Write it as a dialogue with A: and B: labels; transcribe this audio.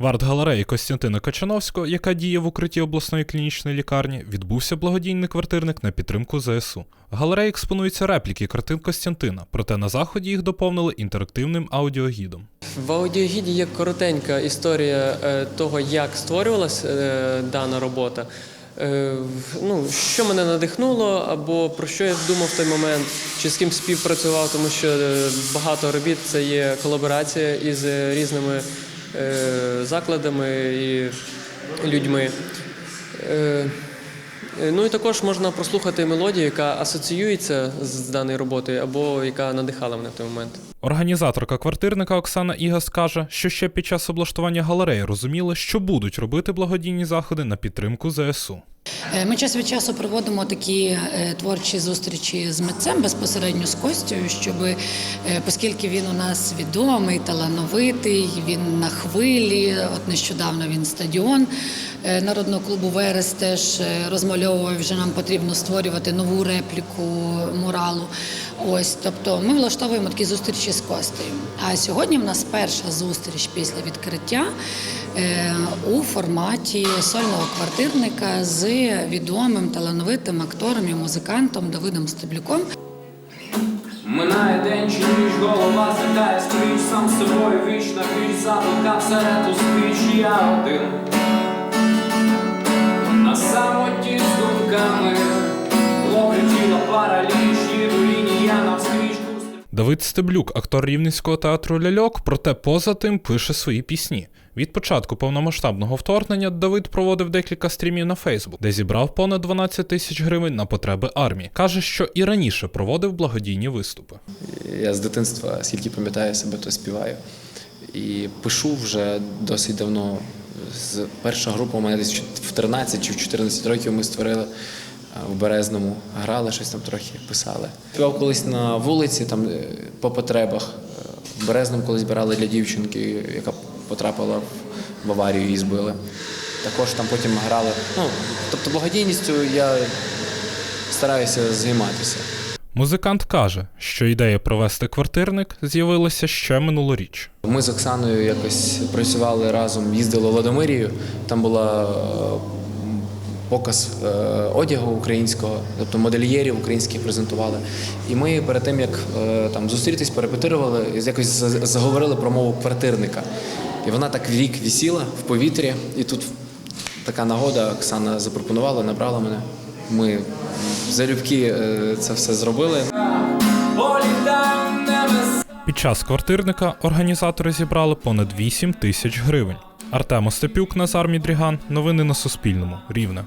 A: В арт-галереї Костянтина Качановського, яка діє в укритті обласної клінічної лікарні, відбувся благодійний квартирник на підтримку ЗСУ. В галереї експонуються репліки картин Костянтина, проте на заході їх доповнили інтерактивним аудіогідом.
B: В аудіогіді є коротенька історія е, того, як створювалася е, дана робота. Е, Ну, що мене надихнуло, або про що я думав в той момент, чи з ким співпрацював, тому що багато робіт це є колаборація із різними закладами і людьми. Е, е, Ну і також можна прослухати мелодію, яка асоціюється з даною роботою, або яка надихала мене в той момент.
A: Організаторка квартирника Оксана Ігас каже, що ще під час облаштування галереї розуміли, що будуть робити благодійні заходи на підтримку ЗСУ.
C: Е, Ми час від часу проводимо такі е, творчі зустрічі з митцем безпосередньо з Костю, щоб, е, оскільки він у нас відомий, талановитий, він на хвилі. От нещодавно він стадіон народного клубу Верес теж розмальовував. Вже нам потрібно створювати нову репліку муралу. Ось, тобто, ми влаштовуємо такі зустрічі з Костею. А сьогодні в нас перша зустріч після відкриття у форматі сольного квартирника з відомим талановитим актором і музикантом Давидом Стеблюком.
D: Минає день чи ніч, голова злітає скрізь сам собою вічна віч, заблукав всередину спіч, я один
A: Давид Стеблюк, актор рівненського театру Ляльок, проте поза тим пише свої пісні. Від початку повномасштабного вторгнення Давид проводив декілька стрімів на Фейсбук, де зібрав понад 12 тисяч гривень на потреби армії. Каже, що і раніше проводив благодійні виступи.
E: Я з дитинства, скільки пам'ятаю себе, то співаю. І пишу вже досить давно. З перша група у мене десь в 13 чи в 14 років ми створили в Березному, грали щось там трохи, писали. Співав колись на вулиці, там е, по потребах. Е, В Березному колись збирали для дівчинки, яка потрапила в- аварію, її збили. Також там потім грали. Ну, тобто благодійністю я стараюся займатися.
A: Музикант каже, що ідея провести квартирник з'явилася ще минулоріч.
E: Ми з Оксаною якось працювали разом, їздили в Ладомирію. Там була е, показ е, одягу українського, тобто модельєрів українських презентували. І ми перед тим як е, там зустрітись, перепетирували, якось за- заговорили про мову квартирника. І вона так рік вісіла в повітрі, і тут така нагода Оксана запропонувала, набрала мене. Ми залюбки е, це все зробили.
A: Під час квартирника організатори зібрали понад 8 тисяч гривень. Артем Остапюк, Назар Мідріган. Новини на Суспільному. Рівне.